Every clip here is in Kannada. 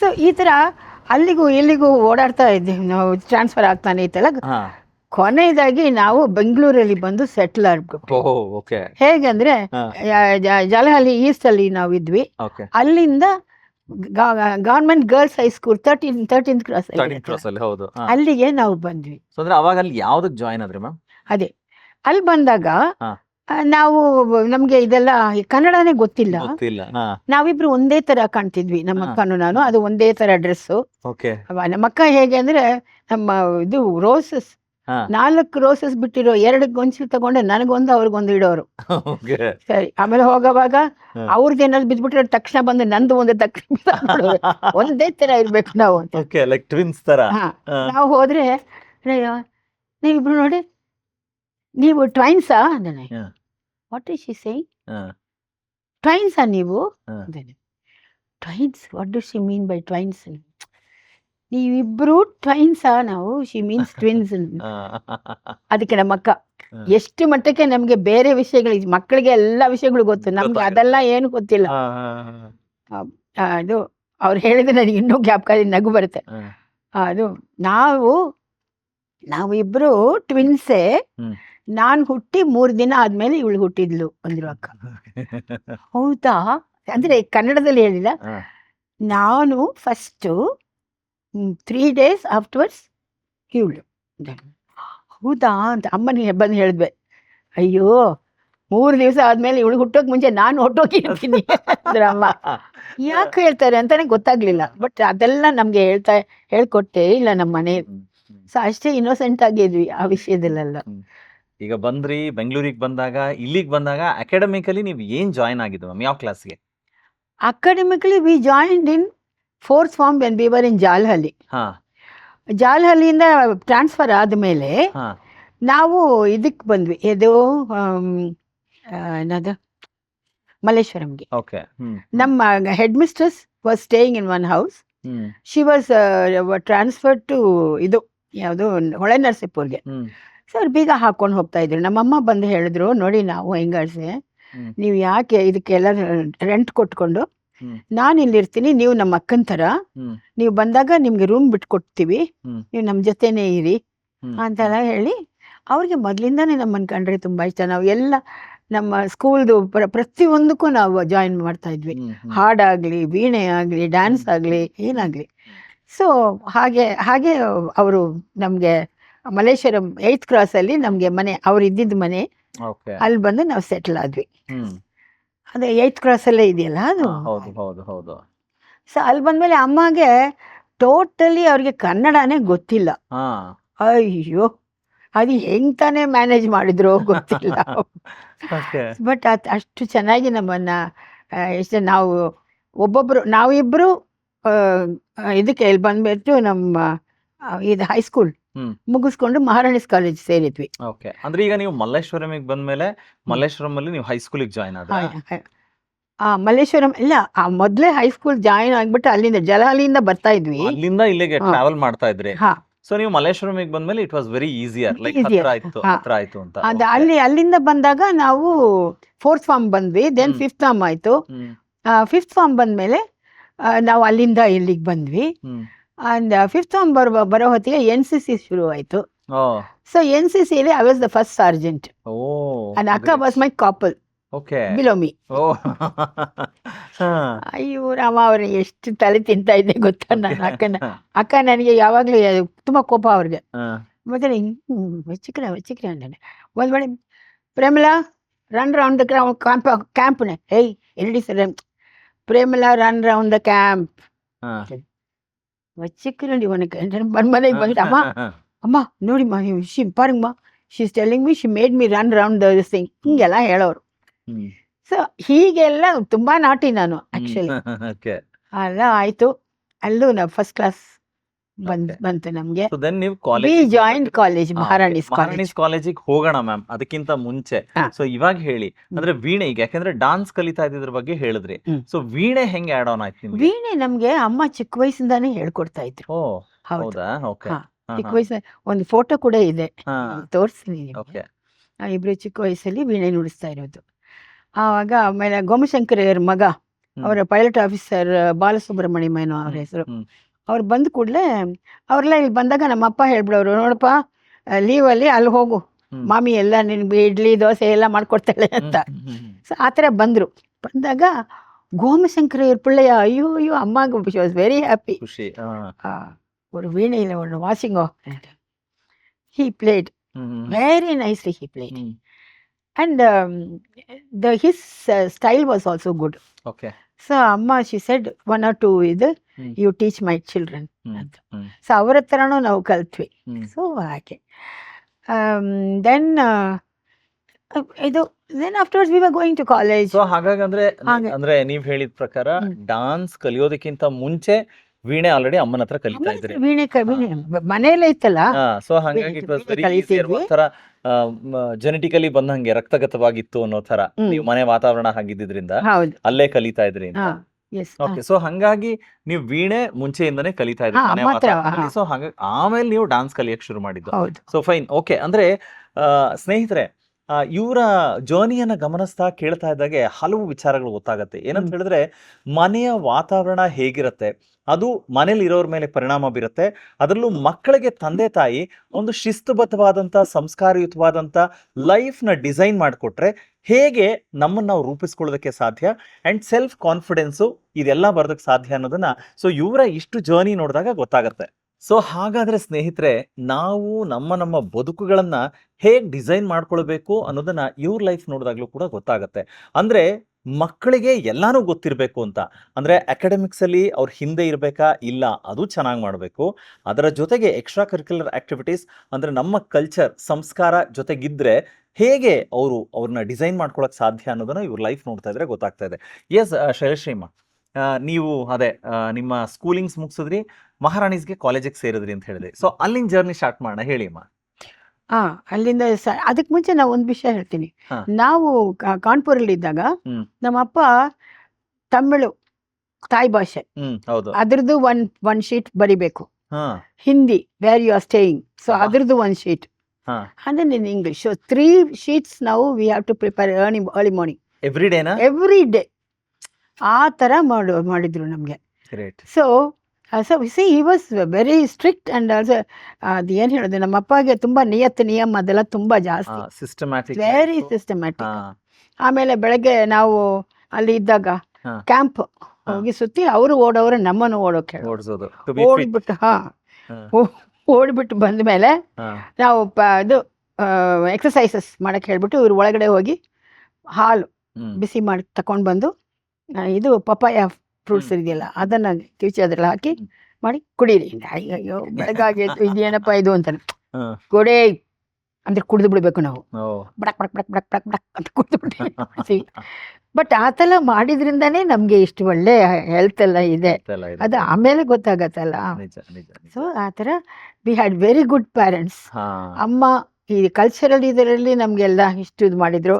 ಸೊ ಈ ತರ ಅಲ್ಲಿಗೂ ಇಲ್ಲಿಗೂ ಓಡಾಡ್ತಾ ಇದ್ದೀವಿ ನಾವು ಟ್ರಾನ್ಸ್ಫರ್ ಆಗ್ತಾನೆ ಇತ್ತಲ್ಲ? ಕೊನೆಯದಾಗಿ ನಾವು ಬೆಂಗಳೂರಲ್ಲಿ ಬಂದು ಸೆಟ್ಲ್ ಆಗ್ಬೇಕು ಹೇಗಂದ್ರೆ. ಜಲಹಳ್ಳಿ ಈಸ್ಟ್ ಅಲ್ಲಿ ನಾವು ಇದ್ವಿ. ಅಲ್ಲಿಂದ government girls high school thirteen thirteen cross ಅಲ್ಲಿ ಹೌದು. ಅಲ್ಲಿಗೆ ನಾವು ಬಂದ್ವಿ. ಅವಾಗ ಅಲ್ಲಿ ಯಾವ್ದಕ್ಕೆ ಜಾಯಿನ್ ಆದ್ರಿ ಮ್ಯಾಮ್? ಅದೇ ಅಲ್ಲಿ ಬಂದಾಗ ನಾವು ನಮ್ಗೆ ಇದೆಲ್ಲ ಕನ್ನಡನೇ ಗೊತ್ತಿಲ್ಲ. ನಾವಿಬ್ರು ಒಂದೇ ತರ ಕಾಣ್ತಿದ್ವಿ ನಮ್ಮ. ಅಕ್ಕನು ನಾನು. ಅದು ಒಂದೇ ತರ ಡ್ರೆಸ್ ನಮ್ಮ ಅಕ್ಕ ಹೇಗೆ ಅಂದ್ರೆ ನಮ್ಮ ಇದು ರೋಸಸ್ ನಾಲ್ಕು ರೋಸಸ್ ಬಿಟ್ಟಿರೋ ಎರಡು ಗೊಂಚಲು ತಗೊಂಡ್ರೆ ನನಗೊಂದು ಅವ್ರಿಗೊಂದು ಇಡೋರು. ಸರಿ ಆಮೇಲೆ ಹೋಗೋವಾಗ. ಅವ್ರದ್ದು ಏನಾದ್ರು ಬಿದ್ಬಿಟ್ರೆ ತಕ್ಷಣ ಬಂದು ನಂದು ಒಂದು ತಕ್ಷಣ ಒಂದೇ ತರ ಇರ್ಬೇಕು ನಾವು. ನಾವು ಹೋದ್ರೆ ನೀವಿಬ್ರು ನೋಡಿ ನೀವು ಟ್ವೈನ್ಸಾ. What is she saying. ಟ್ವೈನ್ಸಾ ನೀವು. Twins what do she mean by twins ನೀವಿಬ್ರು ಟ್ವೈನ್ಸಾ ನಾವು? ಶಿ ಮೀನ್ಸ್ ಟ್ವಿನ್ಸ್ ಅದಕ್ಕೆ ನಮ್ಮ ಅಕ್ಕ. ಎಷ್ಟು ಮಟ್ಟಕ್ಕೆ ನಮ್ಗೆ ಬೇರೆ ವಿಷಯಗಳು ಮಕ್ಕಳಿಗೆ ಎಲ್ಲ ವಿಷಯಗಳು ಗೊತ್ತು. ನಮ್ಗೆ ಅದೆಲ್ಲ ಏನು ಗೊತ್ತಿಲ್ಲ. ಅದು ಅವ್ರು ಹೇಳಿದ್ರೆ ನನಗೆ ಇನ್ನೂ ಜ್ಞಾಪಕ ನಗು ಬರುತ್ತೆ. ಅದು ನಾವು ನಾವಿಬ್ರು ಟ್ವಿನ್ಸೇ. ನಾನ್ ಹುಟ್ಟಿ ಮೂರು ದಿನ ಆದ್ಮೇಲೆ ಇವಳು ಹುಟ್ಟಿದ್ಲು ಅಂದ್ರು ಅಕ್ಕ. ಹೌದಾ? ಅಂದ್ರೆ ಕನ್ನಡದಲ್ಲಿ ಹೇಳಿಲ್ಲ. ನಾನು ಫಸ್ಟು ತ್ರೀ ಡೇಸ್ ಆಫ್ಟರ್ವರ್ಡ್ಸ್ ಇವಳು. ಹೌದಾ ಅಂತ ಅಮ್ಮನಿಗೆ ಬಂದು ಹೇಳಿದ್ವೆ. ಅಯ್ಯೋ ಮೂರು ದಿವಸ ಆದ್ಮೇಲೆ ಇವಳು ಹುಟ್ಟೋಕ್ ಮುಂಚೆ ನಾನು ಹೊಟ್ಟೋಗಿರ್ತೀನಿ ಅಂದ್ರೆ ಅಮ್ಮ. ಯಾಕೆ ಹೇಳ್ತಾರೆ ಅಂತಾನೆ ಗೊತ್ತಾಗ್ಲಿಲ್ಲ. ಬಟ್ ಅದೆಲ್ಲ ನಮ್ಗೆ ಹೇಳ್ತಾ ಹೇಳ್ಕೊಟ್ಟೆ ಇಲ್ಲ ನಮ್ಮ ಮನೆ. ಸೊ ಅಷ್ಟೇ ಇನ್ನೋಸೆಂಟ್ ಆಗಿದ್ವಿ ಆ ವಿಷಯದಲ್ಲೆಲ್ಲ. ಈಗ ಬಂದ್ರಿ ಬೆಂಗಳೂರಿಗೆ ಬಂದಾಗ ಇಲ್ಲಿಗೆ ಬಂದಾಗ ಅಕಾಡೆಮಿಕಲಿ ನೀವು ಏನ್ ಜಾಯಿನ್ ಆಗಿದ್ದು ಮ್ಯಾಮ್ ಯಾವ ಕ್ಲಾಸ್ಗೆ academically we joined in fourth form when we were in Jalahalli ಹಾ. ಜಾಲಹಳ್ಳಿಯಿಂದ ಟ್ರಾನ್ಸ್ಫರ್ ಆದಮೇಲೆ ಹಾ. ನಾವು ಇದಕ್ಕೆ ಬಂದ್ವಿ. ಇದು ಏನದು? ಮಲ್ಲೇಶ್ವರಂಗೆ. ಓಕೆ ನಮ್ಮ head mistress was staying in one house she was transfer to ಇದು ಯಾವುದು ಹೊಳೆ ನರಸೀಪುರ್ಗೆ. ಹ್ಮ್ ಸೊ ಬೀಗ ಹಾಕೊಂಡು ಹೋಗ್ತಾ ಇದ್ರು ನಮ್ಮಮ್ಮ ಬಂದು ಹೇಳಿದ್ರು ನೋಡಿ ನಾವು ಹೆಂಗಳ್ಸೆ. ನೀವು ಯಾಕೆ ಇದಕ್ಕೆಲ್ಲ ರೆಂಟ್ ಕೊಟ್ಕೊಂಡು ನಾನ್ ಇಲ್ಲಿ ಇರ್ತೀನಿ ನೀವು ನಮ್ಮ ಅಕ್ಕನ ತರ. ನೀವು ಬಂದಾಗ ನಿಮ್ಗೆ ರೂಮ್ ಬಿಟ್ಕೊಡ್ತೀವಿ. ನೀವು ನಮ್ಮ ಜೊತೆನೇ ಇರಿ. ಅಂತೆಲ್ಲ ಹೇಳಿ ಅವ್ರಿಗೆ ಮೊದಲಿಂದಾನೇ ನಮ್ಮನ್ನು ಕಂಡ್ರೆ ತುಂಬಾ ಇಷ್ಟ ನಾವು ಎಲ್ಲ ನಮ್ಮ ಸ್ಕೂಲ್ದು ಪ್ರ ಪ್ರತಿಯೊಂದಕ್ಕೂ ನಾವು ಜಾಯಿನ್ ಮಾಡ್ತಾ ಇದ್ವಿ. ಹಾಡಾಗ್ಲಿ ವೀಣೆ ಆಗಲಿ ಡ್ಯಾನ್ಸ್ ಆಗಲಿ ಏನಾಗ್ಲಿ ಸೊ ಹಾಗೆ ಹಾಗೆ ಅವರು ನಮಗೆ ಮಲ್ಲೇಶ್ವರಂ ಕ್ರಾಸ್ ಅಲ್ಲಿ ನಮ್ಗೆ ಮನೆ ಅವ್ರು ಇದ್ದಿದ್ದ ಮನೆ. ಅಲ್ಲಿ ಬಂದು ನಾವು ಸೆಟ್ಲ್ ಆದ್ವಿ. ಅದೇ ಏತ್ ಕ್ರಾಸ್ ಅಲ್ಲೇ ಇದೆಯಲ್ಲ ಅದು? ಸೊ ಅಲ್ಲಿ ಬಂದ್ಮೇಲೆ ಅಮ್ಮಗೆ ಟೋಟಲಿ ಅವ್ರಿಗೆ ಕನ್ನಡನೇ ಗೊತ್ತಿಲ್ಲ. ಅಯ್ಯೋ ಅದು ಹೆಂಗ್ ತಾನೇ ಮ್ಯಾನೇಜ್ ಮಾಡಿದ್ರು ಗೊತ್ತಿಲ್ಲ. ಬಟ್ ಅದು ಅಷ್ಟು ಚೆನ್ನಾಗಿ ನಮ್ಮನ್ನ ಎಷ್ಟ ನಾವು ಒಬ್ಬೊಬ್ರು ನಾವಿಬ್ರು ಇದಕ್ಕೆ ಇಲ್ಲಿ ಬಂದ್ಬಿಟ್ಟು ನಮ್ಮ ಇದು ಹೈಸ್ಕೂಲ್. ಮುಗಿಸ್ಕೊಂಡು ಮಹಾರಾಣಿಸ್ ಕಾಲೇಜ್ ಸೇರಿದ್ವಿ. ಓಕೆ. ಅಂದ್ರೆ ಈಗ ನೀವು ಮಲ್ಲೇಶ್ವರಮಿಗೆ ಬಂದ್ಮೇಲೆ ಮಲ್ಲೇಶ್ವರಂ ಅಲ್ಲಿ ನೀವು ಹೈಸ್ಕೂಲಿಗೆ ಜಾಯಿನ್ ಆದ ಆ, ಮಲ್ಲೇಶ್ವರಂ ಇಲ್ಲ ಆ ಮೊದಲೇ ಹೈಸ್ಕೂಲ್ ಜಾಯಿನ್ ಆಗ್ಬಿಟ್ಟು ಅಲ್ಲಿಂದ ಜಲಹಳ್ಳಿಯಿಂದ ಬರ್ತಾ ಇದ್ವಿ. ಅಲ್ಲಿಂದ ಇಲ್ಲಿಗೆ ಟ್ರಾವೆಲ್ ಮಾಡ್ತಾ ಇದ್ರಿ. ಹಾ. ಸೊ ನೀವು ಮಲ್ಲೇಶ್ವರಮಿಗೆ ಬಂದ್ಮೇಲೆ it was very easier like. ಹತ್ರ ಆಯ್ತು. ಹತ್ರ ಆಯ್ತು ಅಂತ. ಅದ ಅಲ್ಲಿ ಅಲ್ಲಿಂದ ಬಂದಾಗ ನಾವು ಫೋರ್ತ್ ಫಾರ್ಮ್ ಬಂದ್ವಿ ದೆನ್. ಫಿಫ್ತ್ ಫಾರ್ಮ್ ಆಯ್ತು. ಫಿಫ್ತ್ ಫಾರ್ಮ್ ಬಂದ್ಮೇಲೆ ನಾವು ಅಲ್ಲಿಂದ ಇಲ್ಲಿಗೆ ಬಂದ್ವಿ. ಅಂಡ್ ಫಿಫ್ತ್ ಫಾರ್ಮ್ ಬರೋ ಬರೋ ಹೊತ್ತಿಗೆ ಎನ್ ಸಿ ಸಿ ಶುರು ಆಯ್ತು ಓ so N C ಸಿಲಿ I was the first sergeant O and ಅಕ್ಕ was my corporal okay below me ಓ ಹಾ ಅಯ್ಯೋ ರಾಮ ಅವ್ರ ಎಷ್ಟು ತಲೆ ತಿಂತಾ ಇದ್ದೆ ಗೊತ್ತಾ ನನ್ನ ಅಕ್ಕನ ಅಕ್ಕ ನನಗೆ ಯಾವಾಗ್ಲೂ ತುಂಬಾ ಕೋಪ ಅವ್ರಿಗೆ ಹಾ. ಮತ್ತೆ ವಚ್ಚಿಕ್ರೆ ವಚ್ಚಿಕ್ರೆ ಅಂದಾನೆ ಒಂದ್ ವೇಳೆ Premala run round the camp ಕ್ಯಾಂಪ್ನೆ hey ಎಲ್ಲಿ sir Premala run round the camp ಹಾ. ವಚ್ಚಿಕ್ರೆ ಇವನಿಗೆ ಮನೆಗೆ ಬಂದ್ರೆ ಅಮ್ಮ ಅಮ್ಮ ನೋಡಿಮ್ಮ she ಪಾರಿಂಗಮ್ಮ she's telling me she made me run round this thing ಹಿಂಗೆಲ್ಲ ಹೇಳೋರು ಹ್ಮ್. ಸೊ ಹೀಗೆಲ್ಲ ತುಂಬಾ ನಾಟಿ ನಾನು ಆಕ್ಚುಲಿ ಓಕೆ ಅಲ್ಲ ಆಯ್ತು ಅಲ್ಲೂ ನಾವು ಫಸ್ಟ್ ಕ್ಲಾಸ್ ಬಂದ್ ಬಂತು ನಮ್ಗೆ. ದೆನ್ ನೀವು college joint college Maharani's college Maharani's ಕಾಲೇಜಿಗೆ ಹೋಗೋಣ ಮ್ಯಾಮ್ ಅದಕ್ಕಿಂತ ಮುಂಚೆ. ಸೊ ಇವಾಗ ಹೇಳಿ ಅಂದ್ರೆ ವೀಣೆ ಈಗ ಯಾಕಂದ್ರೆ ಡಾನ್ಸ್ ಕಲಿತಾ ಇದ್ದಿದ್ರ ಬಗ್ಗೆ ಹೇಳಿದ್ರಿ. ಸೊ ವೀಣೆ ಹೆಂಗೆ ಆಡ್ ಆನ್ ಆಯ್ತು ನಿಮ್ಗೆ? ವೀಣೆ ನಮ್ಗೆ ಅಮ್ಮ ಚಿಕ್ಕ ವಯಸ್ಸಿಂದಾನೇ ಹೇಳ್ಕೊಡ್ತಾ ಇದ್ರು. ಓ ಹೌದು. ಹೌದಾ? ಓಕೆ ಹಾ. ಚಿಕ್ಕ ವಯಸ್ಸ ಒಂದು ಫೋಟೋ ಕೂಡ ಇದೆ. ತೋರಿಸ್ತೀನಿ ಓಕೆ ಇಬ್ರು ಚಿಕ್ಕ ವಯಸ್ಸಲ್ಲಿ ವೀಣೆ ನುಡಿಸ್ತಾ ಇರೋದು. ಆವಾಗ ಆಮೇಲೆ ಗೋಮಶಂಕರಯ್ಯರ ಮಗ ಅವರ ಪೈಲಟ್ ಆಫೀಸರ್ ಬಾಲಸುಬ್ರಹ್ಮಣ್ಯಮ್ ಏನೋ ಅವ್ರ ಹೆಸರು. ಅವ್ರು ಬಂದ ಕೂಡಲೇ ಅವರೆಲ್ಲ ಇಲ್ಲಿ ಬಂದಾಗ ನಮ್ಮ ಅಪ್ಪ ಹೇಳ್ಬಿಡೋರು ನೋಡಪ್ಪ ಲೀವಲ್ಲಿ ಅಲ್ಲಿ ಹೋಗು ಹ್ಮ್. ಮಾಮಿ ಎಲ್ಲ ನಿನ್ಗೆ ಇಡ್ಲಿ ದೋಸೆ ಎಲ್ಲ ಮಾಡ್ಕೊಡ್ತಾಳೆ ಅಂತ ಹ್ಮ್, ಹ್ಮ್, ಹ್ಮ್. ಸೊ ಆ ಥರ ಬಂದರು ಬಂದಾಗ ಗೋಮಶಂಕರ ಪಿಳ್ಳೆಯ ಅಯ್ಯೋ ಅಯ್ಯೋ ಅಮ್ಮ ವಾಸ್ ವೆರಿ ಹ್ಯಾಪಿ ಖುಷಿ ಆ, ஒரு வீணையில் ஒன்று வாசிங்கோ he played hmm, hmm, very nicely he played hmm. and um, the his uh, style was also good Okay. so amma she said teach my two ಇದು ಹ್ಮ್. you teach my children. ಹ್ಮ್, ಅಂತ. ಸೊ ಅವ್ರ ಹತ್ರನೂ ನಾವು ಕಲ್ತ್ವಿ. ಸೊ ಹಾಗೆ. ದೆನ್ ಇದು then afters we were going to college so ಹಾಗಾಗಿ ಅಂದ್ರೆ. ಅಂದ್ರೆ ನೀವ್ ಹೇಳಿದ ಪ್ರಕಾರ ಡಾನ್ಸ್ ಕಲಿಯೋದಕ್ಕಿಂತ ಮುಂಚೆ ವೀಣೆ ಆಲ್ರೆಡಿ ಅಮ್ಮನ ಹತ್ರ ಕಲಿತಾ ಇದ್ರಿ. ವೀಣೆ ವೀಣೆ ಮನೆಯಲ್ಲೇ ಇತ್ತಲ್ಲ? ಸೊ ಹಾಗಾಗಿ. ಒಂಥರ ಜೆನೆಟಿಕಲಿ ಬಂದಂಗೆ ರಕ್ತಗತವಾಗಿತ್ತು ಅನ್ನೋ ತರ. ನೀವು ಮನೆ ವಾತಾವರಣ ಹಾಗಿದ್ದಿದ್ರಿಂದ ಅಲ್ಲೇ ಕಲಿತಾ ಇದ್ರಿ ಅಂತ. ಓಕೆ ಸೊ ಹಂಗಾಗಿ ನೀವು ವೀಣೆ ಮುಂಚೆಯಿಂದನೇ ಕಲಿತಾ ಇದ್ದೀರಿ. ಸೊ ಹಾಗಾಗಿ ಆಮೇಲೆ ನೀವು ಡಾನ್ಸ್ ಕಲಿಯಕ್ಕೆ ಶುರು ಮಾಡಿದ್ದು. ಸೊ ಫೈನ್ ಓಕೆ ಅಂದ್ರೆ ಸ್ನೇಹಿತರೆ ಇವರ ಜರ್ನಿಯನ್ನ ಗಮನಿಸ್ತಾ ಕೇಳ್ತಾ ಇದ್ದಾಗೆ ಹಲವು ವಿಚಾರಗಳು ಗೊತ್ತಾಗತ್ತೆ. ಏನಂತ ಹೇಳಿದ್ರೆ ಮನೆಯ ವಾತಾವರಣ ಹೇಗಿರುತ್ತೆ ಅದು ಮನೇಲಿ ಇರೋರ ಮೇಲೆ ಪರಿಣಾಮ ಬೀರುತ್ತೆ ಅದರಲ್ಲೂ ಮಕ್ಕಳಿಗೆ ತಂದೆ ತಾಯಿ ಒಂದು ಶಿಸ್ತುಬದ್ಧವಾದಂಥ ಸಂಸ್ಕಾರಯುತವಾದಂಥ ಲೈಫ್ನ ಡಿಸೈನ್ ಮಾಡಿಕೊಟ್ರೆ ಹೇಗೆ ನಮ್ಮನ್ನು ನಾವು ರೂಪಿಸ್ಕೊಳ್ಳೋದಕ್ಕೆ ಸಾಧ್ಯ ಆ್ಯಂಡ್ ಸೆಲ್ಫ್ ಕಾನ್ಫಿಡೆನ್ಸು ಇದೆಲ್ಲ ಬರೋದಕ್ಕೆ ಸಾಧ್ಯ ಅನ್ನೋದನ್ನ ಸೊ ಇವರ ಇಷ್ಟು ಜರ್ನಿ ನೋಡಿದಾಗ ಗೊತ್ತಾಗುತ್ತೆ. ಸೊ ಹಾಗಾದರೆ ಸ್ನೇಹಿತರೆ, ನಾವು ನಮ್ಮ ನಮ್ಮ ಬದುಕುಗಳನ್ನು ಹೇಗೆ ಡಿಸೈನ್ ಮಾಡ್ಕೊಳ್ಬೇಕು ಅನ್ನೋದನ್ನ ಇವ್ರ ಲೈಫ್ ನೋಡಿದಾಗ್ಲೂ ಕೂಡ ಗೊತ್ತಾಗುತ್ತೆ. ಅಂದರೆ ಮಕ್ಕಳಿಗೆ ಎಲ್ಲಾನು ಗೊತ್ತಿರಬೇಕು ಅಂತ. ಅಂದರೆ ಅಕಾಡೆಮಿಕ್ಸಲ್ಲಿ ಅವ್ರ ಹಿಂದೆ ಇರಬೇಕಾ? ಇಲ್ಲ, ಅದು ಚೆನ್ನಾಗಿ ಮಾಡಬೇಕು. ಅದರ ಜೊತೆಗೆ ಎಕ್ಸ್ಟ್ರಾ ಕರಿಕ್ಯುಲರ್ ಆ್ಯಕ್ಟಿವಿಟೀಸ್ ಅಂದರೆ ನಮ್ಮ ಕಲ್ಚರ್ ಸಂಸ್ಕಾರ ಜೊತೆಗಿದ್ರೆ ಹೇಗೆ ಅವರು ಅವ್ರನ್ನ ಡಿಸೈನ್ ಮಾಡ್ಕೊಳಕ್ ಸಾಧ್ಯ ಅನ್ನೋದನ್ನ ಇವ್ರ ಲೈಫ್ ನೋಡ್ತಾ ಇದ್ರೆ ಗೊತ್ತಾಗ್ತಾ ಇದೆ. ಎಸ್ ಶೈಲಶ್ರೀಮ ನೀವು ಅದೇ ನಿಮ್ಮ ಸ್ಕೂಲಿಂಗ್ಸ್ ಮುಗಿಸಿದ್ರಿ ಮಹಾರಾಣಿಸ್ಗೆ ಕಾಲೇಜಿಗೆ ಸೇರಿದ್ರಿ ಅಂತ ಹೇಳಿದ್ರಿ ಸೊ ಅಲ್ಲಿನ ಜರ್ನಿ ಸ್ಟಾರ್ಟ್ ಮಾಡೋಣ ಹೇಳಿ ಅಮ್ಮ. ಹಾ ಅಲ್ಲಿಂದ ಅದಕ್ಕೆ ಮುಂಚೆ ನಾವು ಒಂದು ವಿಷಯ ಹೇಳ್ತೀನಿ. ನಾವು ಕಾನ್ಪುರಲ್ಲಿ ಇದ್ದಾಗ. ನಮ್ಮ ಅಪ್ಪ ತಮಿಳು ತಾಯಿ ಭಾಷೆ. ಅದ್ರದ್ದು ಒನ್ ಒನ್ ಶೀಟ್ ಬರಿಬೇಕು. ಹಾ. Hindi where you are staying so. ಅದ್ರದ್ದು ಒನ್ ಶೀಟ್ ಹಾ. And in English so three sheets ನಾವು we have to prepare early early morning every Dena every day ಆ ಥರ ಮಾಡು ಮಾಡಿದ್ರು ನಮಗೆ. ಸೊ ಸೊ ಸಿ ಈ was very strict and also ಅದು ಏನು ಹೇಳೋದು ನಮ್ಮ ಅಪ್ಪಗೆ ತುಂಬ ನಿಯತ್ತು ನಿಯಮ ಅದೆಲ್ಲ ತುಂಬ ಜಾಸ್ತಿ. ಸಿಸ್ಟಮ್ಯಾಟಿಕ್ ವೆರಿ ಸಿಸ್ಟಮ್ಯಾಟಿಕ್ ಆಮೇಲೆ ಬೆಳಗ್ಗೆ ನಾವು ಅಲ್ಲಿ ಇದ್ದಾಗ ಕ್ಯಾಂಪ್ ಹೋಗಿ ಸುತ್ತಿ ಅವರು ಓಡೋರು ನಮ್ಮನ್ನು ಓಡೋಕೆ ಓಡಿಸೋದು. ಓಡಿಬಿಟ್ಟು ಹಾ. ಓಡ್ಬಿಟ್ಟು ಬಂದ ಮೇಲೆ ನಾವು ಪ ಇದು ಎಕ್ಸಸೈಸಸ್ ಮಾಡಕ್ಕೆ ಹೇಳ್ಬಿಟ್ಟು ಇವ್ರು ಒಳಗಡೆ ಹೋಗಿ ಹಾಲು ಬಿಸಿ ಮಾಡಿ ತಕೊಂಡು ಬಂದು ಇದು ಪಪ್ಪಾಯ ಫ್ರೂಟ್ಸ್ ಇದೆಯಲ್ಲ ಅದನ್ನ ಕಿವಿಚಿ ಅದ್ರಲ್ಲಿ ಹಾಕಿ ಮಾಡಿ ಕುಡೀರಿ. ಅಯ್ಯೋ ಬೆಳಗಾಗಿ ಇದೇನಪ್ಪ ಇದು ಅಂತಾನೆ ಹಾ. ಕೊಡೆ ಅಂದ್ರೆ ಕುಡಿದು ಬಿಡ್ಬೇಕು ನಾವು. ಬಡಕ್ ಬಡಕ್ ಬಡಕ್ ಬಡಕ್ ಬಡಕ್ ಅಂತ ಕುಡಿದು ಬಿಡ್ತೀವಿ. ಬಟ್ ಆ ಥರ ಮಾಡಿದ್ರಿಂದಾನೇ ನಮ್ಗೆ ಇಷ್ಟು ಒಳ್ಳೆ ಹೆಲ್ತ್ ಎಲ್ಲ ಇದೆ. ಅದು ಆಮೇಲೆ ಗೊತ್ತಾಗತ್ತಲ್ಲ. ಸೊ ಆತರ ಥರ we had very good parents ಅಮ್ಮ ಈ ಕಲ್ಚರಲ್ ಇದರಲ್ಲಿ ನಮಗೆಲ್ಲ ಇಷ್ಟು ಇದು ಮಾಡಿದ್ರು.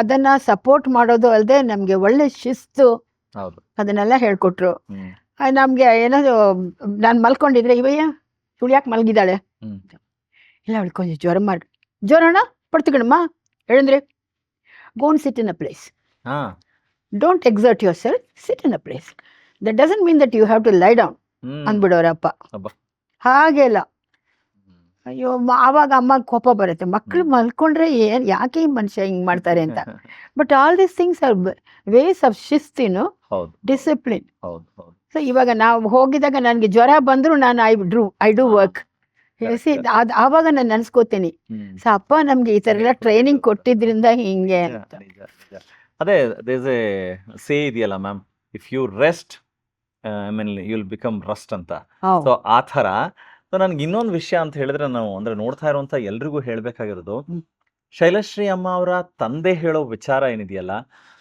ಅದನ್ನ ಸಪೋರ್ಟ್ ಮಾಡೋದು ಅಲ್ಲದೆ ನಮಗೆ ಒಳ್ಳೆ ಶಿಸ್ತು ಅದನ್ನೆಲ್ಲ ಹೇಳ್ಕೊಟ್ರು. ನಮ್ಗೆ ಏನಾದ್ರು ನಾನು ಮಲ್ಕೊಂಡಿದ್ರೆ ಇವಯ್ಯ ಸುಳ್ಳು ಮಲ್ಗಿದಾಳೆ ಮಲಗಿದ್ದಾಳೆ. ಇಲ್ಲ ಅವಳು ಕೊಂಚ ಜ್ವರ ಮಾಡಿ ಜ್ವರಣ ಪಡ್ತುಕಣಮ್ಮ ಹೇಳಂದ್ರೆ gone sit in a place don't exert yourself sit in a place that doesn't mean that you have to lie down ಅಂದ್ಬಿಡೋರಪ್ಪ. ಹಾಗೆಲ್ಲ. ಅಯ್ಯೋ ಆವಾಗ ಅಮ್ಮ ಕೋಪ ಬರುತ್ತೆ. ಮಕ್ಕಳು ಮಲ್ಕೊಂಡ್ರೆ ಏನ್ ಯಾಕೆ ಈ ಮನುಷ್ಯ ಹಿಂಗ್ ಮಾಡ್ತಾರೆ ಅಂತ? But all these things are ways of ಶಿಸ್ತಿನು discipline so ಇವಾಗ ನಾವು ಹೋಗಿದಾಗ ನನಗೆ ಜ್ವರ ಬಂದ್ರು ನಾನು I drew I do work. ಅದು ಆವಾಗ ನಾನು ನೆನ್ಸ್ಕೋತೀನಿ. ಹ್ಮ್. ಸೊ ಅಪ್ಪ ನಮ್ಗೆ ಈ ತರ ಎಲ್ಲ ಟ್ರೈನಿಂಗ್ ಕೊಟ್ಟಿದ್ರಿಂದ ಹಿಂಗೆ ಅಂತ. ಅದೇ ದೇಸ್ ಎ ಸೇ ಇದೆಯಲ್ಲ ma'am if you rest I mean will become rust ಅಂತ. ಸೊ ಆ ಥರ. ಸೊ ನನ್ಗೆ ಇನ್ನೊಂದು ವಿಷಯ ಅಂತ ಹೇಳಿದ್ರೆ ನಾವು ಅಂದ್ರೆ ನೋಡ್ತಾ ಇರುವಂತ ಎಲ್ರಿಗೂ ಹೇಳ್ಬೇಕಾಗಿರೋದು ಶೈಲಶ್ರೀ ಅಮ್ಮ ಅವರ ತಂದೆ ಹೇಳೋ ವಿಚಾರ ಏನಿದೆಯಲ್ಲ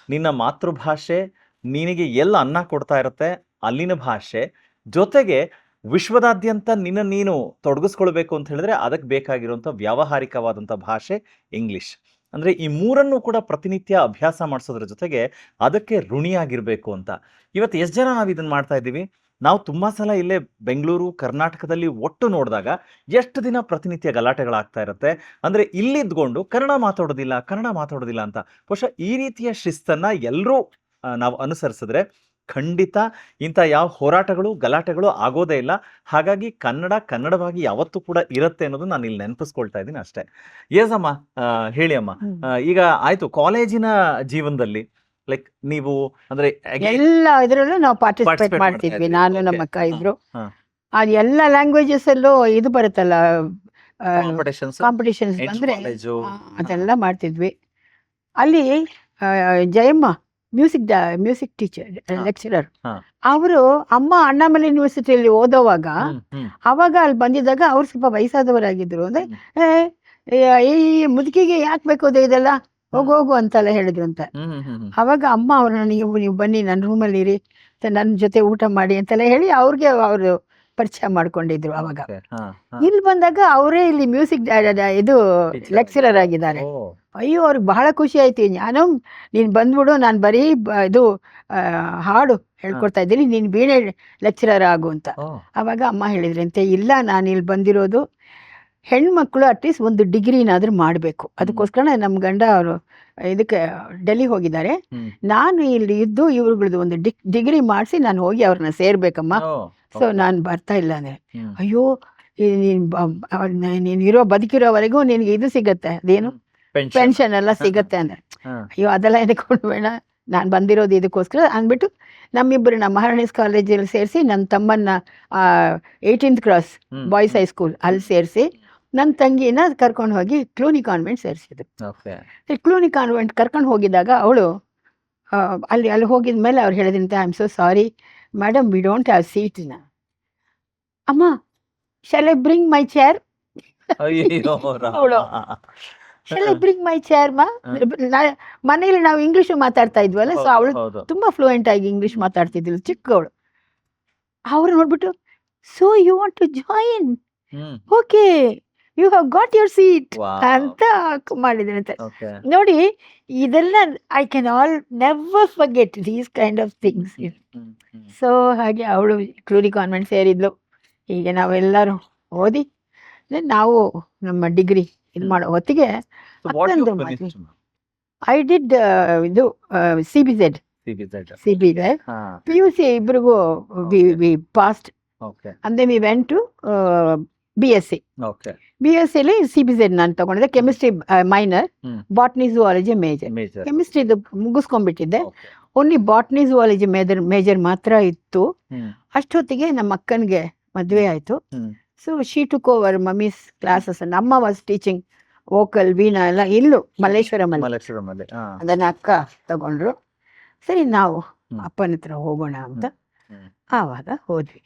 ನಿನ್ನ ಮಾತೃಭಾಷೆ ನಿನಗೆ ಎಲ್ಲ ಅನ್ನ ಕೊಡ್ತಾ ಇರುತ್ತೆ ಅಲ್ಲಿನ ಭಾಷೆ ಜೊತೆಗೆ ವಿಶ್ವದಾದ್ಯಂತ ನಿನ್ನ ನೀನು ತೊಡಗಿಸ್ಕೊಳ್ಬೇಕು ಅಂತ ಹೇಳಿದ್ರೆ ಅದಕ್ಕೆ ಬೇಕಾಗಿರುವಂಥ ವ್ಯಾವಹಾರಿಕವಾದಂಥ ಭಾಷೆ ಇಂಗ್ಲಿಷ್ ಅಂದ್ರೆ ಈ ಮೂರನ್ನು ಕೂಡ ಪ್ರತಿನಿತ್ಯ ಅಭ್ಯಾಸ ಮಾಡಿಸೋದ್ರ ಜೊತೆಗೆ ಅದಕ್ಕೆ ಋಣಿಯಾಗಿರಬೇಕು ಅಂತ. ಇವತ್ತು ಎಷ್ಟು ಜನ ನಾವು ಇದನ್ನ ಮಾಡ್ತಾ ಇದ್ದೀವಿ? ನಾವು ತುಂಬಾ ಸಲ ಇಲ್ಲೇ ಬೆಂಗಳೂರು, ಕರ್ನಾಟಕದಲ್ಲಿ ಒಟ್ಟು ನೋಡಿದಾಗ ಎಷ್ಟು ದಿನ ಪ್ರತಿನಿತ್ಯ ಗಲಾಟೆಗಳಾಗ್ತಾ ಇರುತ್ತೆ? ಅಂದ್ರೆ ಇಲ್ಲಿದ್ಕೊಂಡು ಕನ್ನಡ ಮಾತಾಡೋದಿಲ್ಲ ಕನ್ನಡ ಮಾತಾಡೋದಿಲ್ಲ ಅಂತ. ಬಹುಶಃ ಈ ರೀತಿಯ ಶಿಸ್ತನ್ನು ಎಲ್ಲರೂ ನಾವು ಅನುಸರಿಸಿದ್ರೆ ಖಂಡಿತ ಇಂಥ ಯಾವ ಹೋರಾಟಗಳು ಗಲಾಟೆಗಳು ಆಗೋದೇ ಇಲ್ಲ. ಹಾಗಾಗಿ ಕನ್ನಡ ಕನ್ನಡವಾಗಿ ಯಾವತ್ತೂ ಕೂಡ ಇರುತ್ತೆ ಅನ್ನೋದು ನಾನು ಇಲ್ಲಿ ನೆನಪಿಸ್ಕೊಳ್ತಾ ಇದ್ದೀನಿ ಅಷ್ಟೇ. ಏಸಮ್ಮ ಅಮ್ಮ ಹೇಳಿ ಅಮ್ಮ. ಈಗ ಆಯ್ತು ಕಾಲೇಜಿನ ಜೀವನದಲ್ಲಿ ಲೈಕ್ ನೀವು ಅಂದ್ರೆ ಎಲ್ಲ ಇದರಲ್ಲೂ ನಾವು ಪಾರ್ಟಿಸಿಪೇಟ್ ಮಾಡ್ತಿದ್ವಿ. ನಾನು ನಮ್ಮ ಅಕ್ಕ ಇದ್ರು. ಅದು ಎಲ್ಲ ಲ್ಯಾಂಗ್ವೇಜಸ್ ಅಲ್ಲೂ ಇದು ಬರುತ್ತಲ್ಲ ಕಾಂಪಿಟೇಷನ್ ಅಂದ್ರೆ ಅದೆಲ್ಲ ಮಾಡ್ತಿದ್ವಿ. ಅಲ್ಲಿ ಆ, Jayamma music music teacher. Lecturer. ಅವರು ಅಮ್ಮ ಅಣ್ಣಾಮಲೆ ಯೂನಿವರ್ಸಿಟಿಯಲ್ಲಿ ಓದೋವಾಗ ಅವಾಗ ಅಲ್ಲಿ ಬಂದಿದ್ದಾಗ ಅವ್ರು ಸ್ವಲ್ಪ ವಯಸ್ಸಾದವರಾಗಿದ್ರು ಅಂದ್ರೆ ಈ ಮುದುಕಿಗೆ ಯಾಕೆ ಬೇಕು ಅದು ಇದೆಲ್ಲ ಹೋಗು ಹೋಗು ಅಂತೆಲ್ಲ ಹೇಳಿದ್ರು ಅಂತ. ಅವಾಗ ಅಮ್ಮ ಅವ್ರನ್ನ ನೀವು ನೀವು ಬನ್ನಿ ನನ್ನ ರೂಮಲ್ಲಿ ಇರಿ ನನ್ನ ಜೊತೆ ಊಟ ಮಾಡಿ ಅಂತೆಲ್ಲ ಹೇಳಿ ಅವ್ರಿಗೆ ಅವರು ಪರಿಚಯ ಮಾಡ್ಕೊಂಡಿದ್ರು ಅವಾಗ. ಇಲ್ಲಿ ಬಂದಾಗ ಅವರೇ ಇಲ್ಲಿ ಮ್ಯೂಸಿಕ್ ಇದು ಲೆಕ್ಚರರ್ ಆಗಿದ್ದಾರೆ. ಅಯ್ಯೋ ಅವ್ರಿಗೆ ಬಹಳ ಖುಷಿ ಆಯ್ತು. ನಾನು ನೀನು ಬಂದ್ಬಿಡು ನಾನು ಬರೀ ಇದು ಹಾಡು ಹೇಳ್ಕೊಡ್ತಾ ಇದ್ದೀನಿ. ನೀನು ವೀಣೆ ಲೆಕ್ಚರರ್ ಆಗು ಅಂತ. ಅವಾಗ ಅಮ್ಮ ಹೇಳಿದ್ರಂತೆ ಇಲ್ಲ ನಾನು ಇಲ್ಲಿ ಬಂದಿರೋದು ಹೆಣ್ಮಕ್ಳು ಅಟ್ಲೀಸ್ಟ್ ಒಂದು ಡಿಗ್ರಿನಾದ್ರೂ ಮಾಡಬೇಕು. ಅದಕ್ಕೋಸ್ಕರ ನಮ್ಮ ಗಂಡ ಅವರು ಇದಕ್ಕೆ ಡೆಲ್ಲಿ ಹೋಗಿದ್ದಾರೆ. ನಾನು ಇಲ್ಲಿ ಇದ್ದು ಇವ್ರುಗಳದ್ದು ಒಂದು ಡಿಗ್ ಡಿಗ್ರಿ ಮಾಡಿಸಿ ನಾನು ಹೋಗಿ ಅವ್ರನ್ನ ಸೇರ್ಬೇಕಮ್ಮ. ಸೊ ನಾನು ಬರ್ತಾ ಇಲ್ಲ ಅಂದ್ರೆ. ಅಯ್ಯೋ ನೀನು ಇರೋ ಬದುಕಿರೋವರೆಗೂ ನಿನಗೆ ಇದು ಸಿಗತ್ತೆ. ಅದೇನು. ಪೆನ್ಷನ್ ಎಲ್ಲ ಸಿಗತ್ತೆ ಅಂದ್ರೆ. ಅಯ್ಯೋ ಅದೆಲ್ಲ ಎದಕ್ಕೆ ಬೇಡ ನಾನು ಬಂದಿರೋದು ಇದಕ್ಕೋಸ್ಕರ ಅಂದ್ಬಿಟ್ಟು ನಮ್ಮಿಬ್ಬರನ್ನ ಮಹಾರಾಣೀಸ್ ಕಾಲೇಜಲ್ಲಿ ಸೇರಿಸಿ ನನ್ನ ತಮ್ಮನ್ನ ಏಯ್ಟೀನ್ತ್ ಕ್ರಾಸ್ ಬಾಯ್ಸ್. ಹೈಸ್ಕೂಲ್ ಅಲ್ಲಿ ಸೇರಿಸಿ ನನ್ನ ತಂಗಿನ ಕರ್ಕೊಂಡು ಹೋಗಿ ಕ್ಲೂನಿ ಕಾನ್ವೆಂಟ್ ಸೇರಿಸಿದ್ರು. ಕ್ಲೂನಿ ಕಾನ್ವೆಂಟ್ ಕರ್ಕೊಂಡು ಹೋಗಿದಾಗ ಅವಳು ಅಲ್ಲಿ ಅಲ್ಲಿ ಹೋಗಿದ ಮೇಲೆ ಅವ್ರು ಹೇಳಿದಂತೆ I am so sorry madam we don't have seat ಅಮ್ಮ ಶಾಲೆ ಬ್ರಿಂಗ್ ಮೈ ಚೇರ್ ಅವಳು. ಶಾಲೆ ಬ್ರಿಂಗ್ ಮೈ ಚೇರ್ ಮಾ ನಾ- ಮನೇಲಿ ನಾವು ಇಂಗ್ಲಿಷ್ ಮಾತಾಡ್ತಾ ಇದ್ವಲ್ಲ ಸೊ ಅವಳು. ತುಂಬಾ ಫ್ಲೂಯೆಂಟ್ ಆಗಿ ಇಂಗ್ಲಿಷ್ ಮಾತಾಡ್ತಿದ್ಲು ಚಿಕ್ಕವಳು ಅವ್ರು ನೋಡ್ಬಿಟ್ಟು so you want to join okay you have got your seat. ಅಂತ ಮಾಡಿದ್ರಂತೆ. ನೋಡಿ ಇದೆಲ್ಲ I can all never forget these kind of things. So ಹಾಗೆ ಅವಳು ಕ್ಲೂರಿ ಕಾನ್ವೆಂಟ್ ಸೇರಿದ್ಲು. ಹೀಗೆ ನಾವೆಲ್ಲರೂ ಓದಿ ನಾವು ನಮ್ಮ ಡಿಗ್ರಿ ಇದು ಮಾಡೋ ಹೊತ್ತಿಗೆ? ಐ ಡಿಡ್ ಇದು C B Z. C B Z P U C ಇಬ್ರಿಗೂ ವಿ ಪಾಸ್ಟ್ ಅಂದ್ರೆ ಅಂದೆ we went to B S C. B S ಸಿಲಿ C B Z ನಾನು ತಗೊಂಡಿದ್ದೆ chemistry minor. Botany zoology major Major. ಕೆಮಿಸ್ಟ್ರಿದು ಮುಗಿಸ್ಕೊಂಡ್ಬಿಟ್ಟಿದ್ದೆ. Only botany zoology major major ಮಾತ್ರ ಇತ್ತು ಅಷ್ಟೊತ್ತಿಗೆ ನಮ್ಮ ಅಕ್ಕನಿಗೆ ಮದುವೆ ಆಯಿತು. So she took over mummy's classes ನಮ್ಮ ವಾಸ್ ಟೀಚಿಂಗ್ ವೋಕಲ್ ವೀಣಾ ಎಲ್ಲ ಇಲ್ಲೂ. ಹಾ. ಅದನ್ನ ಅಕ್ಕ ತಗೊಂಡ್ರು ಸರಿ ನಾವು. ಅಪ್ಪನ ಹತ್ರ ಹೋಗೋಣ ಅಂತ. ಆವಾಗ ಹೋದ್ವಿ